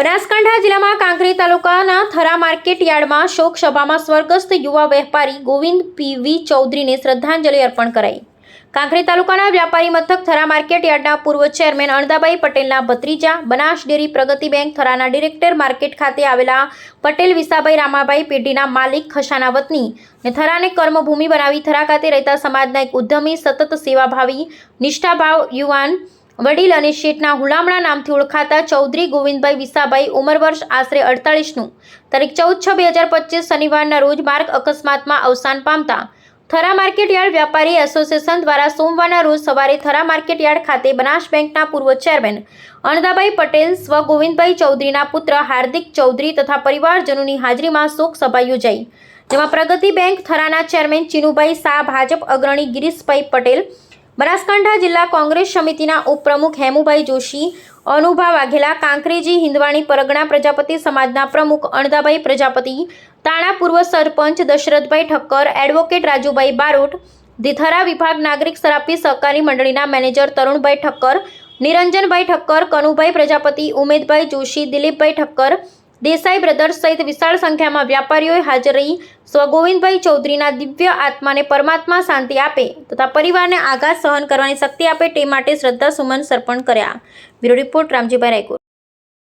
બનાસકાંઠા જિલ્લામાં કાંકરી તાલુકાના થરા માર્કેટ યાર્ડમાં શોક સભામાં સ્વર્ગસ્થ યુવા વેપારી ગોવિંદ પીવી ચૌધરીને શ્રદ્ધાંજલિ અર્પણ કરાઈ. કાંકરી તાલુકાના વ્યાપારી મથક થરા માર્કેટ યાર્ડના પૂર્વ ચેરમેન અણદાભાઈ પટેલના ભત્રીજા બનાસ ડેરી પ્રગતિ બેંક થરાના ડિરેક્ટર માર્કેટ ખાતે આવેલા પટેલ વિસાભાઈ રામાભાઈ પેઢીના માલિક ખશાના વતની ને થરાને કર્મભૂમિ બનાવી થરા ખાતે રહેતા સમાજના એક ઉદ્યમી સતત સેવાભાવી, નિષ્ઠાભાવ યુવાન વડીલ અને શેઠના હુલામણા નામથી ઓળખાતા ચૌધરી ગોવિંદભાઈ વિસાભાઈ ઉંમર વર્ષ આશરે અડતાલીસનું તારીખ ચૌદ છ બે હજાર પચીસ શનિવારના રોજ માર્ગ અકસ્માતમાં અવસાન પામતા થરા માર્કેટયાર્ડ વ્યાપારી એસોસિએશન દ્વારા સોમવારના રોજ સવારે થરા માર્કેટયાર્ડ ખાતે બનાસ બેંકના પૂર્વ ચેરમેન અણદાભાઈ પટેલ, સ્વ ગોવિંદભાઈ ચૌધરીના પુત્ર, હાર્દિક ચૌધરી તથા પરિવારજનોની હાજરીમાં શોક સભા યોજાઈ. જેમાં પ્રગતિ બેંક થરાના ચેરમેન ચીનુભાઈ શાહ, ભાજપ અગ્રણી ગિરીશભાઈ પટેલ બનાસકાંઠા જિલ્લા કોંગ્રેસ સમિતિના ઉપપ્રમુખ હેમુભાઈ જોશી, અનુભા વાઘેલા, કાંકરેજી હિંદવાણી પરગણા પ્રજાપતિ સમાજના પ્રમુખ અણદાભાઈ પ્રજાપતિ, તાણા પૂર્વ સરપંચ દશરથભાઈ ઠક્કર, એડવોકેટ રાજુભાઈ બારોટ, દિથરા વિભાગ નાગરિક સરાપી સહકારી મંડળીના મેનેજર તરુણભાઈ ઠક્કર, નિરંજનભાઈ ઠક્કર, કનુભાઈ પ્રજાપતિ, ઉમેદભાઈ જોશી, દિલીપભાઈ ઠક્કર દેસાઈ બ્રદર્સ સહિત વિશાળ સંખ્યામાં વ્યાપારીઓએ હાજર રહી. સ્વગોવિંદભાઈ ચૌધરીના દિવ્ય આત્માને પરમાત્મા શાંતિ આપે તથા પરિવારને આઘાત સહન કરવાની શક્તિ આપે તે માટે શ્રદ્ધા સુમન સર્પણ કર્યા. Bureau report Ramjibhai Raykor